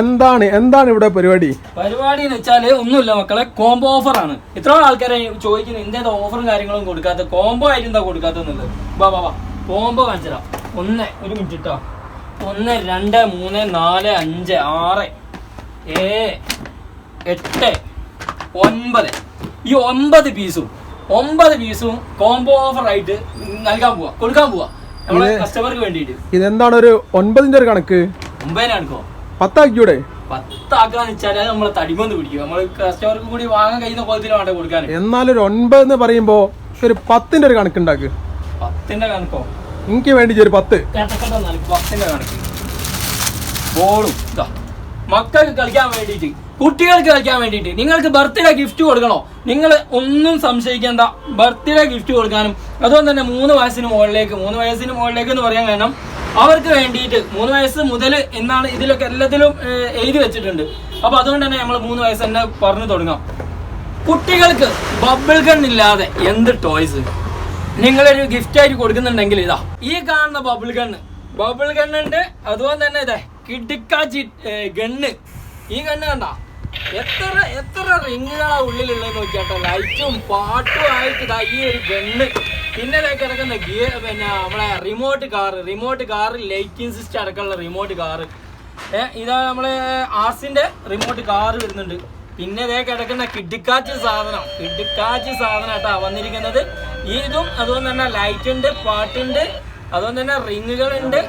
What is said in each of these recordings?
എന്താണ് എന്താണ് ഇവിടെ പരിപാടി? പരിപാടി എന്ന് വെച്ചാൽ ഒന്നുമില്ല മക്കളെ കോംബോ ഓഫർ ആണ്. ഇത്ര ആൾക്കാരെ ചോദിക്കുന്നത് എന്തേതാ ഓഫറും കാര്യങ്ങളും കൊടുക്കാത്ത കോംബോ ആയിട്ട് എന്താ വാ കോംബോ കാണിച്ചതാ ഒന്ന് ഒരു മിനിറ്റ് കേട്ടോ ഒന്ന് രണ്ട് മൂന്ന് നാല് അഞ്ച് ആറ് ഏഴ് എട്ട് ഒൻപത്. ഈ ഒമ്പത് പീസും ഒമ്പത് പീസും കോംബോ ഓഫർ ആയിട്ട് നൽകാൻ പോവാ കൊടുക്കാൻ പോവാ. നമ്മളെ കസ്റ്റമർക്ക് വേണ്ടിയിട്ട്. ഇതെന്താണ് ഒരു ഒൻപതിന്റെ ഒരു കണക്ക്? ഒമ്പതിനാണ് പത്താക്കിയൂടെ പത്താക്കാന്ന് വെച്ചാൽ അത് നമ്മളെ തടിമന്ന് പിടിക്കും. നമ്മൾ കസ്റ്റമർക്ക് കൂടി വാങ്ങാൻ കഴിയുന്ന കോലത്തിൽ വേണ്ട കൊടുക്കാൻ എന്നാലൊരു ഒൻപത് എന്ന് പറയുമ്പോ ഒരു പത്തിന്റെ ഒരു കണക്കുണ്ടാക്ക് പത്തിന്റെ കണക്കോ? എനിക്ക് വേണ്ടി ഒരു പത്ത്. പത്തിന്റെ കണക്ക്. ബോളും. ഇതാ മക്കൾക്ക് കളിക്കാൻ വേണ്ടിയിട്ട് കുട്ടികൾക്ക് കളിക്കാൻ വേണ്ടിയിട്ട് നിങ്ങൾക്ക് ബർത്ത്ഡേ ഗിഫ്റ്റ് കൊടുക്കണോ? നിങ്ങൾ ഒന്നും സംശയിക്കേണ്ട ബർത്ത്ഡേ ഗിഫ്റ്റ് കൊടുക്കാനും. അതുകൊണ്ട് തന്നെ മൂന്ന് വയസ്സിന് മുകളിലേക്ക് മൂന്ന് വയസ്സിന് മുകളിലേക്ക് എന്ന് പറയാൻ കാരണം അവർക്ക് വേണ്ടിയിട്ട് മൂന്ന് വയസ്സ് മുതൽ എന്നാണ് ഇതിലൊക്കെ എല്ലാത്തിലും എഴുതി വെച്ചിട്ടുണ്ട്. അപ്പൊ അതുകൊണ്ട് തന്നെ നമ്മൾ മൂന്ന് വയസ്സ് തന്നെ പറഞ്ഞു തുടങ്ങാം. കുട്ടികൾക്ക് ബബിൾ ഗൺ ഇല്ലാതെ എന്ത് ടോയ്സ് നിങ്ങളൊരു ഗിഫ്റ്റ് ആയിട്ട് കൊടുക്കുന്നുണ്ടെങ്കിൽ ഇതാ ഈ കാണുന്ന ബബിൾ ഗണ്ണ് ബബിൾ ഗണ്ണുണ്ട് അതുപോലെ തന്നെ ഇതേ കിടുക്കാച്ചി ഗണ്ണ് ഈ ഗണ്ണ് കണ്ട എത്ര എത്ര റിങ്ങുകളാ ഉള്ളിലുള്ളത് നോക്കിയാട്ടോ. ലൈറ്റും പാട്ടും ആയിട്ട് ഈ ഒരു ഗണ്ണ് പിന്നെ കിടക്കുന്ന ഗിയർ പിന്നെ നമ്മളെ remote car remote car lighting system അടക്കമുള്ള റിമോട്ട് കാർ ഇതാ നമ്മളെ ആർസിന്റെ റിമോട്ട് കാർ വരുന്നുണ്ട്. പിന്നെ ഇതേ കിടക്കുന്ന കിഡിക്കാച്ച് സാധനം. കിഡിക്കാച്ച് സാധനം കേട്ടാ വന്നിരിക്കുന്നത്. ഇതും അതുകൊണ്ട് തന്നെ ലൈറ്റ് ഉണ്ട് പാട്ടുണ്ട് അതുകൊണ്ട് തന്നെ റിങ്ങുകൾ ഉണ്ട്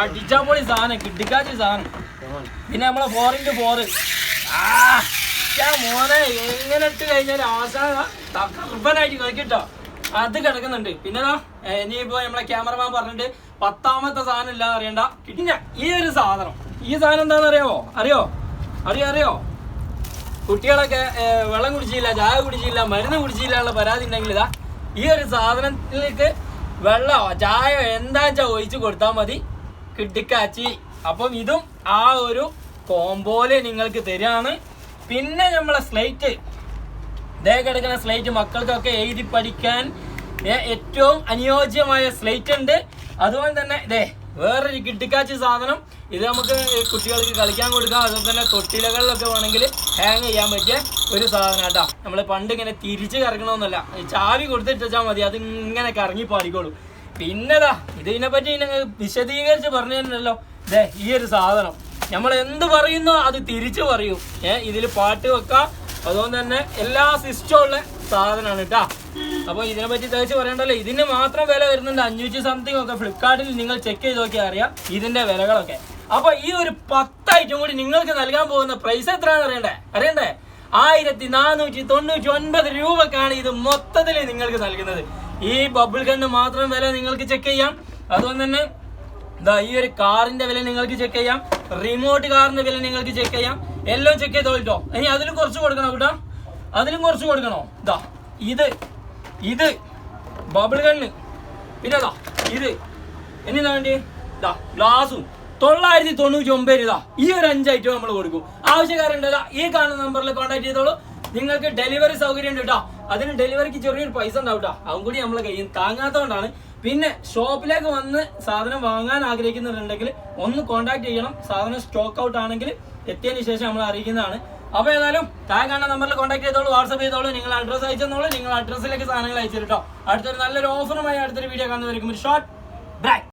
അടിച്ചാപ്പൊളി സാധനം കിഡിക്കാച്ച് സാധനം. പിന്നെ നമ്മളെ ഫോർ ഇന്റു ഫോർ മോനെ എങ്ങനെ ഇട്ട് കഴിഞ്ഞാൽ അവസാനം തകർപ്പനായിട്ട് കളിക്കട്ടോ അത് കിടക്കുന്നുണ്ട്. പിന്നെ ഇനിയിപ്പോ നമ്മളെ ക്യാമറമാൻ പറഞ്ഞിട്ട് പത്താമത്തെ സാധനം ഇല്ല അറിയണ്ട. കിട്ടിഞ്ഞ ഈ ഒരു സാധനം. ഈ സാധനം എന്താണെന്ന് അറിയാവോ? അറിയോ? അറിയോ അറിയോ? കുട്ടികളൊക്കെ വെള്ളം കുടിച്ചില്ല ചായ കുടിച്ചില്ല മരുന്ന് കുടിച്ചില്ല ഉള്ള പരാതി ഉണ്ടെങ്കിൽ ഇതാ ഈ ഒരു സാധനത്തിലേക്ക് വെള്ളമോ ചായയോ എന്താ വെച്ചാൽ ഒഴിച്ച് കൊടുത്താൽ മതി. കിട്ടിക്കാച്ചി അപ്പം ഇതും ആ ഒരു കോമ്പോൽ നിങ്ങൾക്ക് തരികയാണ് പിന്നെ നമ്മളെ സ്ലൈറ്റ് ദേ കിടക്കുന്ന സ്ലേറ്റ് മക്കൾക്കൊക്കെ എഴുതി പഠിക്കാൻ ഏറ്റവും അനുയോജ്യമായ സ്ലേറ്റ് ഉണ്ട്. അതുപോലെ തന്നെ ഇതേ വേറൊരു കിട്ടിക്കാച്ച സാധനം. ഇത് നമുക്ക് കുട്ടികൾക്ക് കളിക്കാൻ കൊടുക്കാം. അതുപോലെ തന്നെ തൊട്ടിലകളിലൊക്കെ വേണമെങ്കിൽ ഹാങ് ചെയ്യാൻ പറ്റിയ ഒരു സാധനം കേട്ടോ നമ്മൾ പണ്ട് ഇങ്ങനെ തിരിച്ച് കറങ്ങണമെന്നല്ല ചാവി കൊടുത്തിട്ടാൽ മതി. അത് ഇങ്ങനെ കറങ്ങി പാടിക്കോളും. പിന്നെതാ ഇതിനെ പറ്റി വിശദീകരിച്ച് പറഞ്ഞു തന്നെയല്ലോ ദേ ഈ ഒരു സാധനം. നമ്മൾ എന്ത് പറയുന്നോ അത് തിരിച്ചു പറയും. ഏഹ് ഇതിൽ പാട്ട് വെക്കാം. അതുകൊണ്ട് തന്നെ എല്ലാ സിസ്റ്റവും ഉള്ള സാധനമാണ് കേട്ടാ. അപ്പൊ ഇതിനെ പറ്റി തേച്ച് പറയണ്ടല്ലോ. ഇതിന് മാത്രം വില വരുന്നുണ്ട് അഞ്ഞൂറ്റി സംതിങ് ഒക്കെ. ഫ്ലിപ്കാർട്ടിൽ നിങ്ങൾ ചെക്ക് ചെയ്ത് നോക്കിയാൽ അറിയാം ഇതിന്റെ വിലകളൊക്കെ. അപ്പൊ ഈ ഒരു പത്ത് ഐറ്റം കൂടി നിങ്ങൾക്ക് നൽകാൻ പോകുന്ന പ്രൈസ് എത്രയാണെന്ന് അറിയണ്ടേ? അറിയണ്ടേ? ആയിരത്തി നാനൂറ്റി തൊണ്ണൂറ്റി ഒൻപത് രൂപക്കാണ് ഇത് മൊത്തത്തിൽ നിങ്ങൾക്ക് നൽകുന്നത്. ഈ ബബിൾ ഗണ്ണ് മാത്രം വില നിങ്ങൾക്ക് ചെക്ക് ചെയ്യാം. അതുകൊണ്ട് തന്നെ ഈ ഒരു കാറിന്റെ വില നിങ്ങൾക്ക് ചെക്ക് ചെയ്യാം. റിമോട്ട് കാറിന്റെ വില നിങ്ങൾക്ക് ചെക്ക് ചെയ്യാം. എല്ലാം ചെക്ക് ചെയ്തോളിട്ടോ ഇനി അതിലും കുറച്ച് കൊടുക്കണോ കേട്ടോ? അതിലും കുറച്ച് കൊടുക്കണോ? ഇതാ ഇത് ഇത് ബബിൾ ഗണ്ണ് പിന്നെ ദാ ഇത്. ഇനി എന്താ വേണ്ടി? ഇതാ ഗ്ലാസും തൊള്ളായിരത്തി തൊണ്ണൂറ്റി ഒമ്പത് ഇതാ ഈ ഒരു അഞ്ച് ഐറ്റം നമ്മൾ കൊടുക്കും. ആവശ്യക്കാരുണ്ടല്ല ഈ കാണുന്ന നമ്പറിൽ കോൺടാക്ട് ചെയ്തോളൂ. നിങ്ങൾക്ക് ഡെലിവറി സൗകര്യം ഉണ്ട് കേട്ടോ. അതിന് ഡെലിവറിക്ക് ചെറിയൊരു പൈസ ഉണ്ടാവും കേട്ടോ. അതും കൂടി നമ്മൾ കയ്യിൽ താങ്ങാത്തതുകൊണ്ടാണ് പിന്നെ ഷോപ്പിലേക്ക് വന്ന് സാധനം വാങ്ങാൻ ആഗ്രഹിക്കുന്നുണ്ടെങ്കിൽ ഒന്ന് കോൺടാക്ട് ചെയ്യണം. സാധനം സ്റ്റോക്ക് ഔട്ട് ആണെങ്കിൽ എത്തിയതിന് ശേഷം നമ്മൾ അറിയിക്കുന്നതാണ്. അപ്പോൾ ഏതായാലും താഴെ കാണുന്ന നമ്പറിൽ കോൺടാക്ട് ചെയ്തോളൂ വാട്സപ്പ് ചെയ്തോളൂ നിങ്ങൾ അഡ്രസ്സ് അയച്ചെന്നോളൂ നിങ്ങൾ അഡ്രസ്സിലേക്ക് സാധനങ്ങൾ അയച്ചിട്ടോ. അടുത്തൊരു നല്ലൊരു ഓഫറുമായി അടുത്തൊരു വീഡിയോ കാണുന്നവർക്കും ഒരു ഷോർട്ട് ബ്രേക്ക്